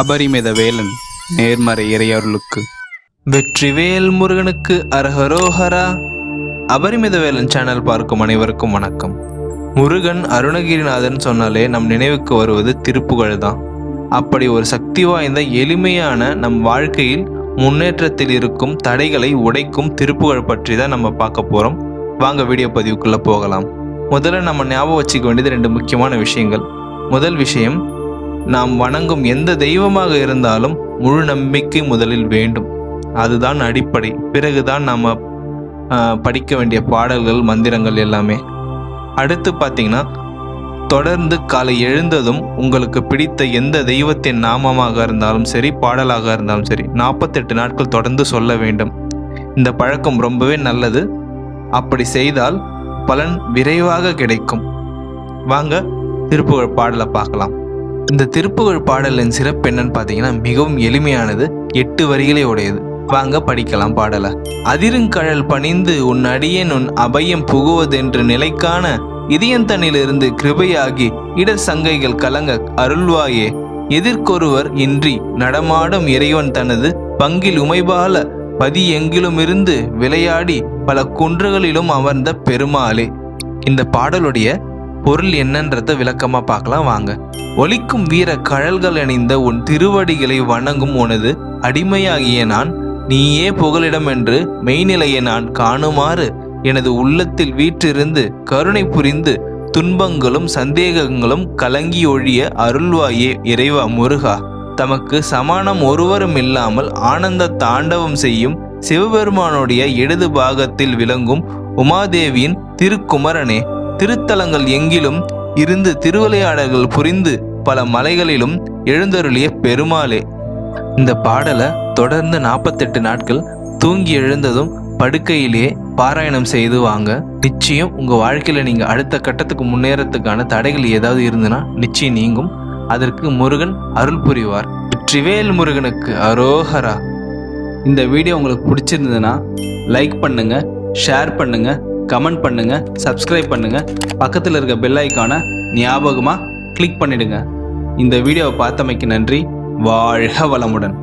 அபரிமித வேலன் நேர்மறை இறையருளுக்கு. வெற்றிவேல் முருகனுக்கு அரஹரோஹரா. அபரிமித வேலன் சேனல் பார்க்கும் அனைவருக்கும் வணக்கம். முருகன் அருணகிரிநாதன் சொன்னாலே நம் நினைவுக்கு வருவது திருப்புகழ் தான் அப்படி ஒரு சக்தி வாய்ந்த எளிமையான நம் வாழ்க்கையில் முன்னேற்றத்தில் இருக்கும் தடைகளை உடைக்கும் திருப்புகழ் பற்றி தான் நம்ம பார்க்க போகிறோம் வாங்க வீடியோ பதிவுக்குள்ளே போகலாம். முதல்ல நம்ம ஞாபகம் வச்சுக்க வேண்டியது ரெண்டு முக்கியமான விஷயங்கள். முதல் விஷயம் நாம் வணங்கும் எந்த தெய்வமாக இருந்தாலும் முழு நம்பிக்கை முதலில் வேண்டும். அதுதான் அடிப்படை. பிறகுதான் நாம் படிக்க வேண்டிய பாடல்கள் மந்திரங்கள் எல்லாமே. அடுத்து பார்த்தீங்கன்னா தொடர்ந்து காலை எழுந்ததும் உங்களுக்கு பிடித்த எந்த தெய்வத்தின் நாமமாக இருந்தாலும் சரி பாடலாக இருந்தாலும் சரி நாற்பத்தெட்டு நாட்கள் தொடர்ந்து சொல்ல வேண்டும். இந்த பழக்கம் ரொம்பவே நல்லது. அப்படி செய்தால் பலன் விரைவாக கிடைக்கும். வாங்க திருப்புகழ் பாடலை பார்க்கலாம். இந்த திருப்புகழ் பாடலின் சிறப்பு என்னன்னு பார்த்தீங்கன்னா மிகவும் எளிமையானது எட்டு வரிகளே உடையது. வாங்க படிக்கலாம் பாடல. அதிருங்கழல் பணிந்து உன் அடியேன் உன் அபயம் புகுவதென்று நிலைக்கான இதயந்தனிலிருந்து கிருபையாகி இடர் சங்கைகள் கலங்க அருள்வாயே. எதிர்க்கொருவர் இன்றி நடமாடும் இறைவன் தனது பங்கில் உமைபால பதி எங்கிலுமிருந்து விளையாடி பல குன்றுகளிலும் அமர்ந்த பெருமாளே. இந்த பாடலுடைய பொருள் என்னன்றத விளக்கமா பார்க்கலாம் வாங்க. ஒலிக்கும் வீர கழல்கள் அணிந்த உன் திருவடிகளை வணங்கும் உனது அடிமையாகிய நான் நீயே புகலிடம் என்று மெய்நிலையை நான் காணுமாறு எனது உள்ளத்தில் வீற்றிருந்து கருணை புரிந்து துன்பங்களும் சந்தேகங்களும் கலங்கி ஒழிய அருள்வாயே இறைவா முருகா. தமக்கு சமானம் ஒருவரும் இல்லாமல் ஆனந்த தாண்டவம் செய்யும் சிவபெருமானுடைய இடது பாகத்தில் விளங்கும் உமாதேவியின் திருக்குமரனே. திருத்தலங்கள் எங்கிலும் இருந்து திருவிளையாடல்கள் புரிந்து பல மலைகளிலும் எழுந்தருளிய பெருமாளே. இந்த பாடலை தொடர்ந்து நாற்பத்தெட்டு நாட்கள் தூங்கி எழுந்ததும் படுக்கையிலேயே பாராயணம் செய்து வாங்க. நிச்சயம் உங்கள் வாழ்க்கையில் நீங்கள் அடுத்த கட்டத்துக்கு முன்னேறத்துக்கான தடைகள் ஏதாவது இருந்ததுன்னா நிச்சயம் நீங்கும். அதற்கு முருகன் அருள் புரிவார். வெற்றிவேல் முருகனுக்கு அரோஹரா இந்த வீடியோ உங்களுக்கு பிடிச்சிருந்ததுன்னா லைக் பண்ணுங்கள் ஷேர் பண்ணுங்கள் கமெண்ட் பண்ணுங்க சப்ஸ்கிரைப் பண்ணுங்க பக்கத்தில் இருக்க பெல் ஐக்கானை ஞாபகமாக கிளிக் பண்ணிடுங்க. இந்த வீடியோவை பார்த்தமைக்கு நன்றி. வாழ்க வளமுடன்.